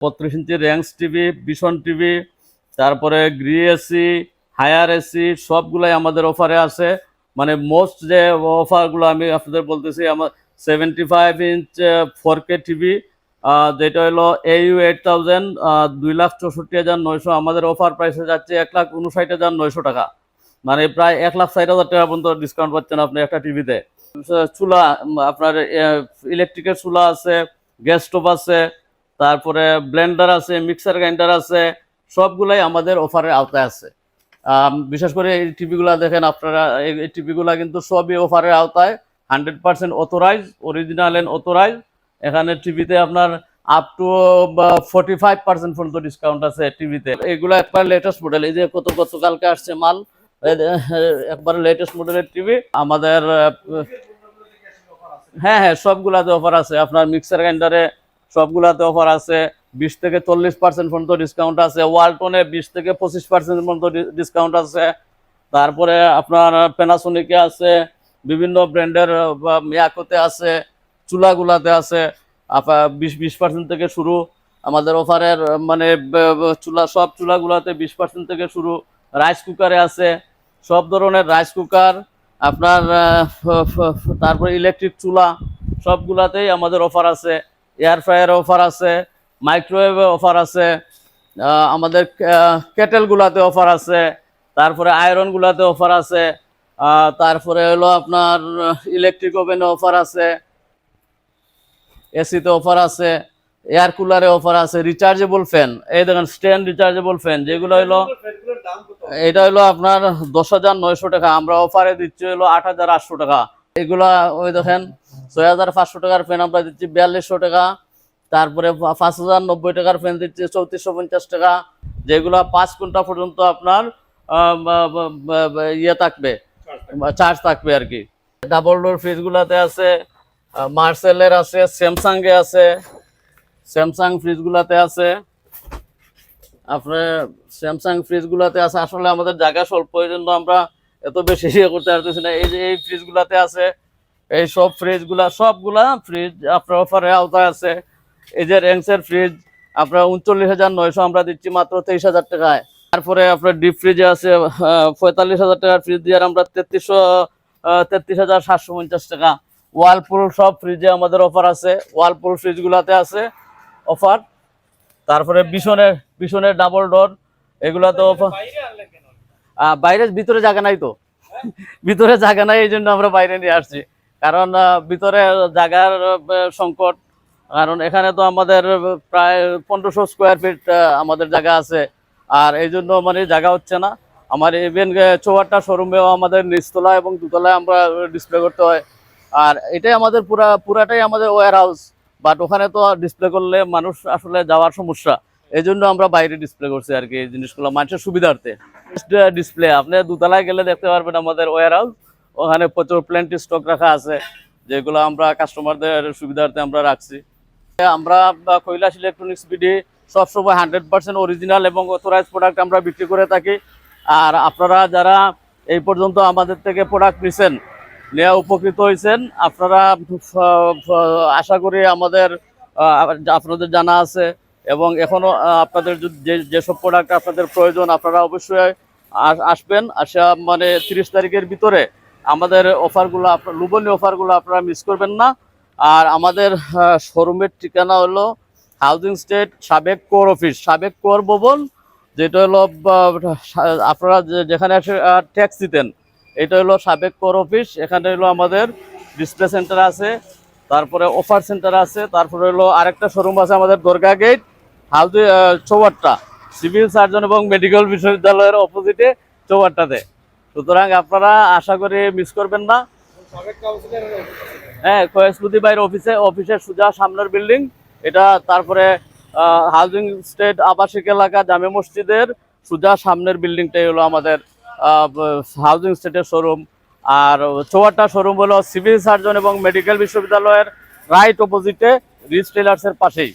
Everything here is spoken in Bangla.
বত্রিশ inch Rangs TV Vision TV, তারপরে গ্রি এসি হায়ার এসি সবগুলাই আমাদের অফারে আছে। মানে মোস্ট যে অফারগুলো আমি আপনাদের বলতেছি, আমার seventy five inch four K TV যেটা হলো এইউ এইট থাউজেন্ড দুই লাখ চৌষট্টি হাজার নয়শো। আমাদের অফার প্রাইসে যাচ্ছে এক লাখ উনষাট হাজার নয়শো টাকা। মানে প্রায় এক লাখ ষাট হাজার টাকা পর্যন্ত ডিসকাউন্ট পাচ্ছেন আপনি একটা টিভিতে। চুলা আপনার ইলেকট্রিকের চুলা আছে গ্যাস স্টোভ আছে তারপরে ব্লেন্ডার আছে, মিক্সার গ্রাইন্ডার আছে, সবগুলাই আমাদের অফারের আওতায় আছে। বিশেষ করে এই টিভিগুলা দেখেন আপনারা, এই টিভিগুলা কিন্তু সবই অফারের আওতায়, hundred percent authorize original and authorize এখানে টিভিতে আপনার up to forty five percent পর্যন্ত ডিসকাউন্ট আছে টিভিতে। এগুলো একবার লেটেস্ট মডেল এই যে কত গতকালকে আসছে মাল একবার লেটেস্ট মডেলের টিভি। আমাদের হ্যাঁ হ্যাঁ সবগুলাতে অফার আছে। আপনার মিক্সার গ্রাইন্ডারে সবগুলাতে অফার আছে। বিশ থেকে চল্লিশ পার্সেন্ট পর্যন্ত ডিসকাউন্ট আছে। ওয়ালটনে বিশ থেকে পঁচিশ পার্সেন্ট পর্যন্ত ডিসকাউন্ট আছে। তারপরে আপনার প্যানাসোনিকে আছে। বিভিন্ন ব্র্যান্ডের মিয়াকোতে আছে। চুলাগুলাতে আছে। বিশ বিশ পার্সেন্ট থেকে শুরু। আমাদের অফারের মানে চুলা, সব চুলাগুলাতে বিশ পার্সেন্ট থেকে শুরু। রাইস কুকারে আছে। সব ধরনের রাইস কুকার আপনার তারপরে ইলেকট্রিক চুলা, সবগুলাতেই আমাদের অফার আছে। এয়ার ফ্রায়ার অফার আছে, মাইক্রোওয়েভে অফার আছে আমাদের কেটেলগুলাতে অফার আছে, তারপরে আয়রনগুলাতে অফার আছে তারপরে হলো আপনার ইলেকট্রিক ওভেনে অফার আছে এসিতে অফার আছে এয়ার কুলারে অফার আছে রিচার্জেবল ফ্যান এই দেখেন স্ট্যান্ড রিচার্জেবল ফ্যান যেগুলো হলো, এটা হলো আপনার দশ হাজার নয়শো টাকা, আমরা অফারে দিচ্ছি হলো আট হাজার আটশো টাকা, এগুলা ওই দেখেন ছয় হাজার পাঁচশো টাকার ফ্যান আমরা দিচ্ছি বিয়াল্লিশশো টাকা। তারপরে পাঁচ হাজার নব্বই টাকার ফ্যান দিচ্ছি চৌত্রিশশো পঞ্চাশ টাকা। যেগুলা পাঁচ ঘণ্টা পর্যন্ত আপনার ইয়ে থাকবে চার্জ থাকবে আর কি। ডাবল ডোর ফ্রিজগুলাতে আছে মার্সেলের আছে স্যামসাংয়ে আছে স্যামসাং ফ্রিজগুলাতে আছে। আপনার স্যামসাং ফ্রিজগুলাতে আছে। আসলে আমাদের জায়গা স্বল্প, এই জন্য আমরা এত বেশি ইয়ে করতে পারতেছি না। এই যে, এই ফ্রিজগুলাতে আছে এই সব ফ্রিজগুলা সবগুলা ফ্রিজ আপনার অফারে আওতায় আছে। এই যে র্যাংসের ফ্রিজ আপনার উনচল্লিশ হাজার নয়শো আমরা দিচ্ছি মাত্র তেইশ হাজার টাকায়। তারপরে আপনার ডিপ ফ্রিজে আছে পঁয়তাল্লিশ হাজার টাকার ফ্রিজ দিয়ে আমরা তেত্রিশশো তেত্রিশ হাজার সাতশো পঞ্চাশ টাকা। ওয়ালপুল সব ফ্রিজে আমাদের অফার আছে। ওয়ালপুল ফ্রিজগুলাতে আছে অফার তারপরে বিশনের বিশনের ডাবল ডোর এগুলা তো অফার আহ, বাইরে ভিতরে জায়গা নাই তো। ভিতরে জায়গা নাই এই জন্য আমরা বাইরে নিয়ে আসছি। কারণ ভিতরে জায়গার সংকট। কারণ এখানে তো আমাদের প্রায় পনেরোশো স্কোয়ার ফিট আমাদের জায়গা আছে। আর এই জন্য মানে জায়গা হচ্ছে না। আমার ইভেন চৌহাট্টা শোরুমেও আমাদের নিচতলা এবং দুতলায় আমরা ডিসপ্লে করতে হয়। আর এটাই আমাদের পুরা, পুরাটাই আমাদের ওয়ার হাউস বাট ওখানে তো ডিসপ্লে করলে মানুষ আসলে যাওয়ার সমস্যা। এই জন্য আমরা বাইরে ডিসপ্লে করছি আর কি এই জিনিসগুলো, মানুষের সুবিধার্থে। ডিসপ্লে আপনি দুতলায় গেলে দেখতে পারবেন আমাদের ওয়ার হাউস ওখানে প্রচুর প্ল্যান্টি স্টক রাখা আছে, যেগুলো আমরা কাস্টমারদের সুবিধার্থে আমরা রাখছি। আমরা কৈলাস ইলেকট্রনিক্স বিডি সবসময় হান্ড্রেড পার্সেন্ট অরিজিনাল এবং অথরাইজ প্রোডাক্ট আমরা বিক্রি করে থাকি। আর আপনারা যারা এই পর্যন্ত আমাদের থেকে প্রোডাক্ট নিছেন নেওয়া উপকৃত হয়েছেন আপনারা, আশা করি আমাদের আপনাদের জানা আছে এবং এখনও আপনাদের যে, যেসব প্রোডাক্ট আপনাদের প্রয়োজন, আপনারা অবশ্যই আস- আসবেন। আসা মানে তিরিশ তারিখের ভিতরে আমাদের অফারগুলো আপনার লুবনীয় অফারগুলো আপনারা মিস করবেন না। আর আমাদের শোরুমের ঠিকানা হলো হাউজিং স্টেট সাবেক কোর অফিস। সাবেক কোর ভবন, যেটা হলো আপনারা যেখানে ট্যাক্স দিতেন, এটা হলো সাবেক কোর অফিস। এখানে হলো আমাদের ডিসপ্লে সেন্টার আছে, তারপরে অফার সেন্টার আছে, তারপরে হলো আরেকটা শোরুম আছে আমাদের দরগা গেট হাউজি চৌবাট্টা সিভিল সার্জন এবং মেডিকেল বিশ্ববিদ্যালয়ের অপোজিটে চৌবাট্টাতে সুতরাং আপনারা আশা করি মিস করবেন না। হ্যাঁ কয়েসপুতি বাইরের অফিসে অফিসের সোজা সামনের বিল্ডিং এটা তারপরে হাউজিং স্টেট আবাসিক এলাকা, জামে মসজিদের সোজা সামনের বিল্ডিংটাই হলো আমাদের হাউজিং স্টেটের শোরুম আর চৌয়াট্টা শোরুম হলো সিভিল সার্জন এবং মেডিকেল বিশ্ববিদ্যালয়ের রাইট অপোজিটে রিচ টেলার্সের পাশেই।